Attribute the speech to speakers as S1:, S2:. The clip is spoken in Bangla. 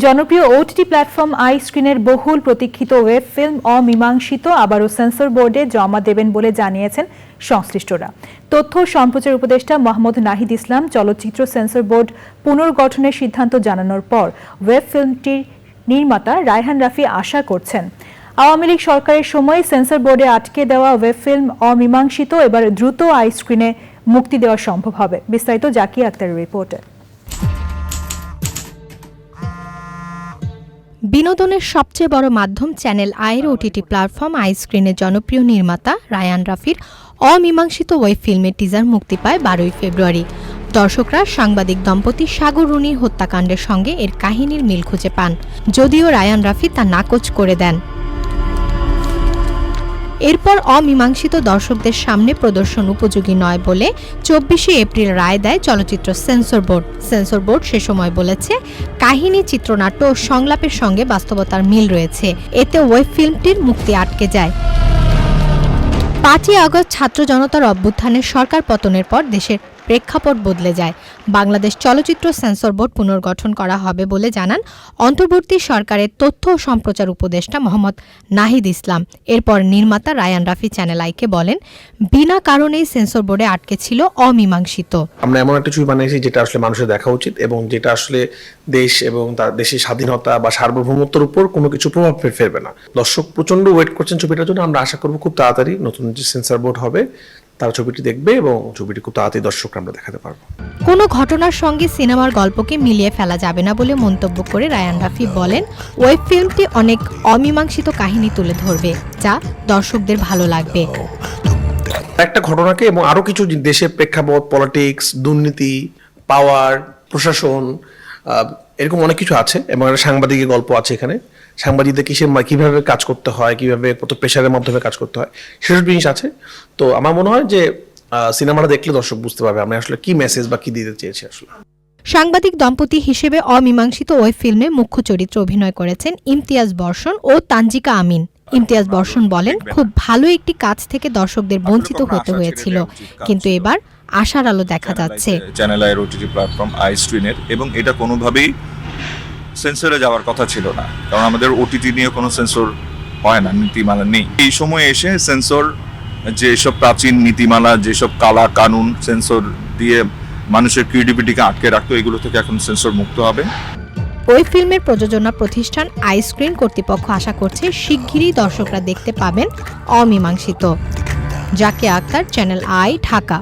S1: জনপ্রিয় ওটিটি প্ল্যাটফর্ম আই স্ক্রিনের বহুল প্রতীক্ষিত ওয়েব ফিল্ম অমীমাংসিত, আবারও সেন্সর বোর্ডে জমা দেবেন বলে জানিয়েছেন সংশ্লিষ্টরা। তথ্য সম্প্রচার উপদেষ্টা মোহাম্মদ নাহিদ ইসলাম চলচ্চিত্র সেন্সর বোর্ড পুনর্গঠনের সিদ্ধান্ত জানানোর পর ওয়েব ফিল্মটির নির্মাতা রায়হান রাফি আশা করছেন, আওয়ামী লীগ সরকারের সময় সেন্সর বোর্ডে আটকে দেওয়া ওয়েব ফিল্ম অমীমাংসিত, এবার দ্রুত আই স্ক্রিনে মুক্তি দেওয়া সম্ভব হবে। বিস্তারিত জাকি আক্তারের রিপোর্টে
S2: বিনোদনের সবচেয়ে বড় মাধ্যম চ্যানেল আয়ের ওটিটি প্ল্যাটফর্ম আইস্ক্রিনের জনপ্রিয় নির্মাতা রায়ান রাফির অমীমাংসিত ওয়েব ফিল্মের টিজার মুক্তি পায় বারোই ফেব্রুয়ারি। দর্শকরা সাংবাদিক দম্পতি সাগর রুনির হত্যাকাণ্ডের সঙ্গে এর কাহিনীর মিল খুঁজে পান, যদিও রায়ান রাফি তা নাকচ করে দেন। এরপর অমীমাংসিত দর্শকদের সামনে প্রদর্শন উপযোগী নয় বলে চব্বিশে এপ্রিল রায় দেয় চলচ্চিত্র সেন্সর বোর্ড। সেন্সর বোর্ড সে সময় বলেছে, কাহিনী, চিত্রনাট্য ও সংলাপের সঙ্গে বাস্তবতার মিল রয়েছে। এতে ওয়েব ফিল্মটির মুক্তি আটকে যায়। পাঁচই আগস্ট ছাত্র জনতার অভ্যুত্থানে সরকার পতনের পর দেশের প্রেক্ষাপট বদলে যায়। বাংলাদেশ চলচ্চিত্র সেন্সর বোর্ড পুনর্গঠন করা হবে বলে জানান অন্তর্বর্তী সরকারের তথ্য ও সম্প্রচার উপদেষ্টা মোহাম্মদ নাহিদ ইসলাম। এরপর নির্মাতা রায়ান রাফি চ্যানেল আইকে বলেন, বিনা কারণেই সেন্সর বোর্ডে আটকে ছিল অমীমাংসিত।
S3: আমরা এমন একটা ছবি বানিয়েছি যেটা আসলে মানুষের দেখা উচিত এবং যেটা আসলে দেশ এবং তার দেশের স্বাধীনতা বা সার্বভৌমত্বের উপর কোনো কিছু প্রভাব ফেলবে না। দর্শক প্রচণ্ড ওয়েট করছেন ছবিটার জন্য। আমরা আশা করব খুব তাড়াতাড়ি নতুন যে সেন্সর বোর্ড হবে তারা ছবিটি দেখবে এবং ছবিটি খুব তাড়াতাড়ি দর্শকরা আমরা দেখাতে পারব।
S2: কোনো ঘটনার সঙ্গে সিনেমার গল্পকে মিলিয়ে ফেলা যাবে না বলে মন্তব্য করে রায়ান রাফি বলেন ওয়েব ফিল্মটি অনেক অমীমাংসিত কাহিনী তুলে ধরবে যা দর্শকদের ভালো লাগবে।
S3: একটা ঘটনাকে এবং আরও কিছু দেশের প্রেক্ষাপট পলিটিক্স দুর্নীতি পাওয়ার প্রশাসন এরকম অনেক কিছু আছে এবং একটা সাংবাদিকের গল্প আছে এখানে। সাংবাদিকদের কিসের মা- কীভাবে কাজ করতে হয় কীভাবে কত প্রেশারের মাধ্যমে কাজ করতে হয় সেসব জিনিস আছে। তো আমার মনে হয় যে সিনেমাটা দেখলে দর্শক বুঝতে পারবে আমি আসলে কি মেসেজ বা কি দিতে চেয়েছি আসলে।
S2: সাংবাদিক দম্পতি হিসেবে অমীমাংসিত ওয়েব ফিল্মে মুখ্য চরিত্রে অভিনয় করেছেন ইমতিয়াজ বর্ষণ ও তানজিকা আমিন। ইমতিয়াজ বর্ষণ বলেন খুব ভালো একটি কাজ থেকে দর্শকদের বঞ্চিত হতে হয়েছিল। কিন্তু এবার আশার আলো দেখা যাচ্ছে।
S4: চ্যানেল আয়ের ওটিটি প্ল্যাটফর্ম আই স্ক্রিনের এবং এটা কোনোভাবেই সেন্সরে যাওয়ার কথা ছিল না। কারণ আমাদের ওটিটি নিয়ে কোনো সেন্সর হয় না, নীতিমালা নেই। এই সময়ে এসে সেন্সর যেসব প্রাচীন নীতিমালা, যেসব কালা কানুন সেন্সর দিয়ে মানুষের ক্রিয়েটিভিটিকে আটকে রাখতো, এগুলো থেকে এখন সেন্সর মুক্ত হবে।
S2: ওই ফিল্মের প্রযোজনা প্রতিষ্ঠান আইস্ক্রিন কর্তৃপক্ষ আশা করছে শিগগিরই দর্শকরা দেখতে পাবেন অমীমাংসিত। জাকে আক্তার, চ্যানেল আই, ঢাকা।